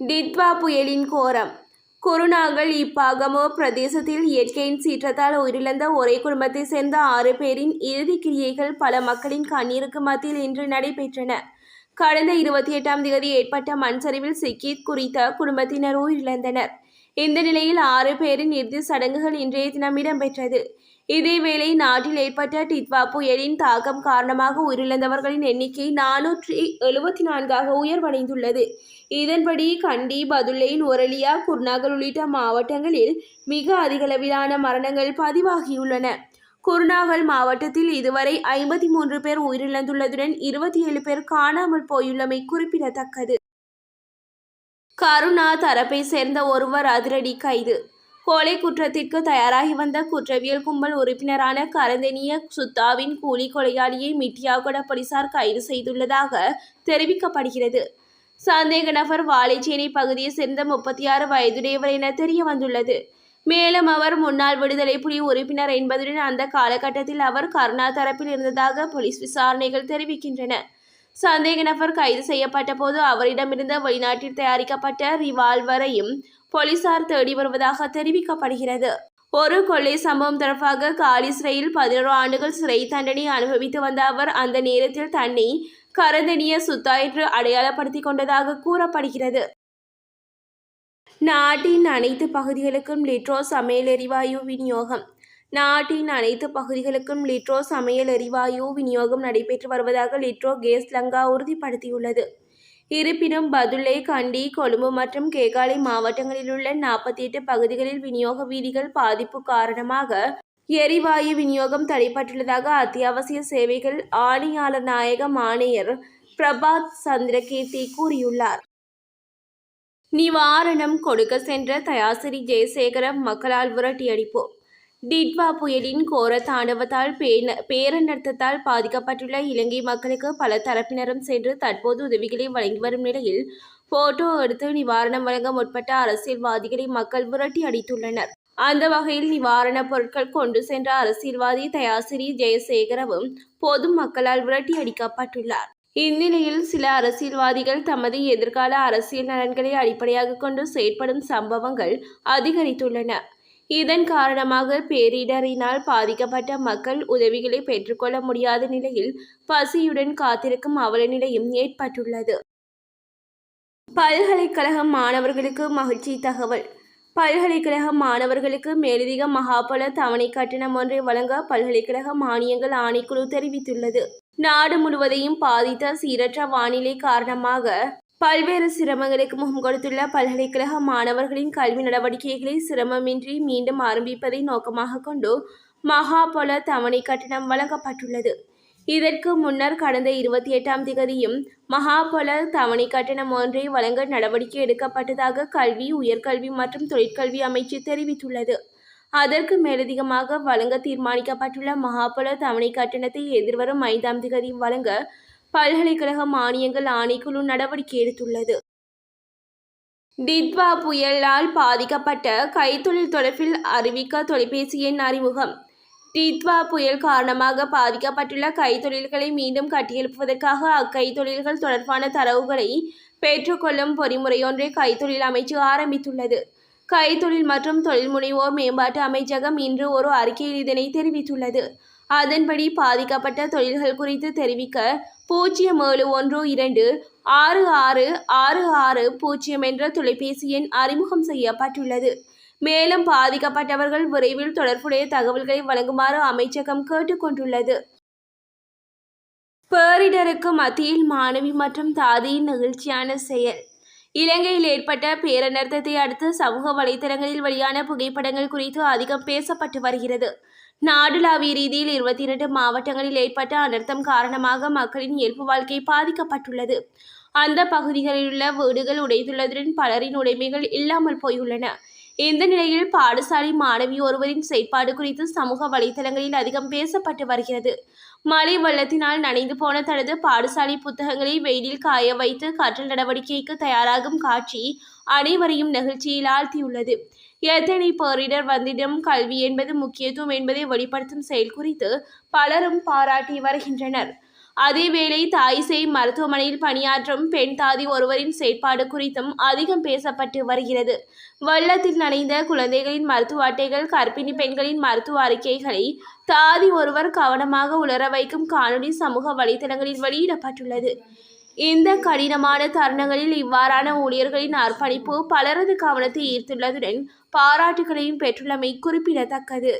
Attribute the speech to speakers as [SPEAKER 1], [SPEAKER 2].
[SPEAKER 1] டிட்வா புயலின் கோரம். குருநாகல் இப்பாகமோ பிரதேசத்தில் இயற்கையின் சீற்றத்தால் உயிரிழந்த ஒரே குடும்பத்தை சேர்ந்த ஆறு பேரின் இறுதிக் கிரியைகள் பல மக்களின் கண்ணீருக்கு மத்தியில் இன்று நடைபெற்றன. கடந்த இருபத்தி எட்டாம் தேதி ஏற்பட்ட மண்சரிவில் சிக்கி குறித்த குடும்பத்தினர் உயிரிழந்தனர். இந்த நிலையில் ஆறு பேரின் இறுதி சடங்குகள் இன்றைய தினம் இடம்பெற்றது. இதேவேளை நாட்டில் ஏற்பட்ட டித்வா புயலின் தாக்கம் காரணமாக உயிரிழந்தவர்களின் எண்ணிக்கை நானூற்றி எழுபத்தி நான்காக உயர்வடைந்துள்ளது. இதன்படி கண்டி பதுளை ஒரலியா குர்நாகல் உள்ளிட்ட மாவட்டங்களில் மிக அதிகளவிலான மரணங்கள் பதிவாகியுள்ளன. குருநாகல் மாவட்டத்தில் இதுவரை ஐம்பத்தி மூன்று பேர் உயிரிழந்துள்ளதுடன் இருபத்தி ஏழு பேர் காணாமல் போயுள்ளமை குறிப்பிடத்தக்கது. கருணா தரப்பை சேர்ந்த ஒருவர் அதிரடி கைது. கொலை குற்றத்திற்கு தயாராகி வந்த குற்றவியல் கும்பல் உறுப்பினரான கரந்தெனிய சுத்தாவின் கூலி கொலையாளியை மிட்டியாகுட போலீசார் கைது செய்துள்ளதாக தெரிவிக்கப்படுகிறது. சந்தேக நபர் வாழைச்சேனை பகுதியைச் சேர்ந்த முப்பத்தி ஆறு வயதுடையவர் என தெரிய வந்துள்ளது மேலும் அவர் முன்னாள் விடுதலை புலி உறுப்பினர் என்பதுடன் அந்த காலகட்டத்தில் அவர் கருணா தரப்பில் இருந்ததாக போலீஸ் விசாரணைகள் தெரிவிக்கின்றன. சந்தேக நபர் கைது செய்யப்பட்ட போது அவரிடமிருந்த வெளிநாட்டில் தயாரிக்கப்பட்ட ரிவால்வரையும் போலீசார் தேடி வருவதாக தெரிவிக்கப்படுகிறது. ஒரு கொள்ளை சம்பவம் தொடர்பாக காலி சிறையில் பதினோரு ஆண்டுகள் சிறை தண்டனை அனுபவித்து வந்த அவர் அந்த நேரத்தில் தன்னை கரந்தனிய சுத்தா என்று அடையாளப்படுத்திக் கொண்டதாக கூறப்படுகிறது. நாட்டின் அனைத்து பகுதிகளுக்கும் லிட்ரோ சமையல் எரிவாயு விநியோகம். நாட்டின் அனைத்து பகுதிகளுக்கும் லிட்ரோ சமையல் எரிவாயு விநியோகம் நடைபெற்று வருவதாக லிட்ரோ கேஸ் லங்கா உறுதிப்படுத்தியுள்ளது. இருப்பினும் பதுளை கண்டி கொழும்பு மற்றும் கேகாலை மாவட்டங்களில் உள்ள நாற்பத்தி எட்டு பகுதிகளில் விநியோக வீதிகள் பாதிப்பு காரணமாக எரிவாயு விநியோகம் தடைப்பட்டுள்ளதாக அத்தியாவசிய சேவைகள் ஆணையாளர் நாயகம் ஆணையர் பிரபாத் சந்திரகீர்த்தி கூறியுள்ளார். நிவாரணம் கொடுக்க சென்ற தயாசிரி ஜெயசேகர மக்களால் விரட்டியடிப்போம் டிட்வா புயலின் கோர தாண்டவத்தால் பேரநடத்தத்தால் பாதிக்கப்பட்டுள்ள இலங்கை மக்களுக்கு பல தரப்பினரும் சென்று தற்போது உதவிகளை வழங்கி வரும் நிலையில் போட்டோ எடுத்து நிவாரணம் வழங்க முற்பட்ட அரசியல்வாதிகளை மக்கள் விரட்டி அடித்துள்ளனர். அந்த வகையில் நிவாரணப் பொருட்கள் கொண்டு சென்ற அரசியல்வாதி தயாசிரி ஜெயசேகரவும் பொது மக்களால் விரட்டி அடிக்கப்பட்டுள்ளார். இந்நிலையில் சில அரசியல்வாதிகள் தமது எதிர்கால அரசியல் நலன்களை அடிப்படையாக கொண்டு செயற்படும் சம்பவங்கள் அதிகரித்துள்ளன. இதன் காரணமாக பேரிடரினால் பாதிக்கப்பட்ட மக்கள் உதவிகளை பெற்றுக்கொள்ள முடியாத நிலையில் பசியுடன் காத்திருக்கும் அவல நிலையும் ஏற்பட்டுள்ளது. பல்கலைக்கழக மாணவர்களுக்கு மகிழ்ச்சி தகவல். பல்கலைக்கழக மாணவர்களுக்கு மேலதிக மகாபல தவணை கட்டணம் ஒன்றை வழங்க பல்கலைக்கழக மானியங்கள் ஆணைக்குழு தெரிவித்துள்ளது. நாடு முழுவதையும் பாதித்த சீரற்ற வானிலை காரணமாக பல்வேறு சிரமங்களுக்கு முகம் கொடுத்துள்ள பல்கலைக்கழக மாணவர்களின் கல்வி நடவடிக்கைகளை சிரமமின்றி மீண்டும் ஆரம்பிப்பதை நோக்கமாக கொண்டு மகாபல தவணை கட்டணம் வழங்கப்பட்டுள்ளது. இதற்கு முன்னர் கடந்த இருபத்தி எட்டாம் திகதியும் மகாபல தவணை கட்டணம் ஒன்றை வழங்க நடவடிக்கை எடுக்கப்பட்டதாக கல்வி உயர்கல்வி மற்றும் தொழிற்கல்வி அமைச்சு தெரிவித்துள்ளது. அதற்கு மேலதிகமாக வழங்க தீர்மானிக்கப்பட்டுள்ள மகாபல தவணை கட்டணத்தை எதிர்வரும் ஐந்தாம் திகதி வழங்க பல்கலைக்கழக மானியங்கள் ஆணைக்குழு நடவடிக்கை எடுத்துள்ளது. டிட்வா புயலால் பாதிக்கப்பட்ட கைத்தொழில் தொடர்பில் அறிவிக்க தொலைபேசி எண் அறிமுகம். டிட்வா புயல் காரணமாக பாதிக்கப்பட்டுள்ள கைத்தொழில்களை மீண்டும் கட்டியெழுப்புவதற்காக அக்கைத்தொழில்கள் தொடர்பான தரவுகளை பெற்றுக்கொள்ளும் பொறிமுறையொன்றை கைத்தொழில் அமைச்சு ஆரம்பித்துள்ளது. கைத்தொழில் மற்றும் தொழில் முனைவோர் மேம்பாட்டு அமைச்சகம் இன்று ஒரு அறிக்கையில் இதனை தெரிவித்துள்ளது. அதன்படி பாதிக்கப்பட்ட தொழில்கள் குறித்து தெரிவிக்க பூஜ்ஜியம் ஏழு ஒன்று இரண்டு ஆறு ஆறு ஆறு ஆறு பூஜ்ஜியம் என்ற தொலைபேசி எண் அறிமுகம் செய்யப்பட்டுள்ளது. மேலும் பாதிக்கப்பட்டவர்கள் விரைவில் தொடர்புடைய தகவல்களை வழங்குமாறு அமைச்சகம் கேட்டுக்கொண்டுள்ளது பேரிடருக்கு மத்தியில் மாணவி மற்றும் தாதியின் நெகிழ்ச்சியான செயல். இலங்கையில் ஏற்பட்ட பேரனர்த்தத்தை அடுத்து சமூக வலைதளங்களில் வெளியான புகைப்படங்கள் குறித்து அதிகம் பேசப்பட்டு வருகிறது. நாடுலாவிய ரீதியில் இருபத்தி இரண்டு மாவட்டங்களில் ஏற்பட்ட அனர்த்தம் காரணமாக மக்களின் இயல்பு வாழ்க்கை பாதிக்கப்பட்டுள்ளது. அந்த பகுதிகளில் உள்ள வீடுகள் உடைந்துள்ளதுடன் பலரின் உடைமைகள் இல்லாமல் போயுள்ளன. இந்த நிலையில் பாடசாலை மாணவி ஒருவரின் செயற்பாடு குறித்து சமூக வலைதளங்களில் அதிகம் பேசப்பட்டு வருகிறது. மழை வெள்ளத்தினால் நனைந்து போன தனது பாடசாலை புத்தகங்களை வெயிலில் காய வைத்து கற்றல் நடவடிக்கைக்கு தயாராகும் காட்சி அனைவரையும் நெகிழ்ச்சியில் ஆழ்த்தியுள்ளது. எத்தனை பேரிடர் வந்திடம் கல்வி என்பது முக்கியத்துவம் என்பதை வெளிப்படுத்தும் செயல் குறித்து பலரும் பாராட்டி வருகின்றனர். அதேவேளை தாய்சேய் மருத்துவமனையில் பணியாற்றும் பெண் தாதி ஒருவரின் செயற்பாடு குறித்தும் அதிகம் பேசப்பட்டு வருகிறது. வெள்ளத்தில் நனைந்த குழந்தைகளின் மருத்துவ அட்டைகள் கர்ப்பிணி பெண்களின் மருத்துவ அறிக்கைகளை தாதி ஒருவர் கவனமாக உலர வைக்கும் காணொளி சமூக வலைதளங்களில் வெளியிடப்பட்டுள்ளது. இந்த கடினமான தருணங்களில் இவ்வாறான ஊழியர்களின் அர்ப்பணிப்பு பலரது கவனத்தை ஈர்த்துள்ளதுடன் பாராட்டுகளையும் பெற்றுள்ளமை குறிப்பிடத்தக்கது.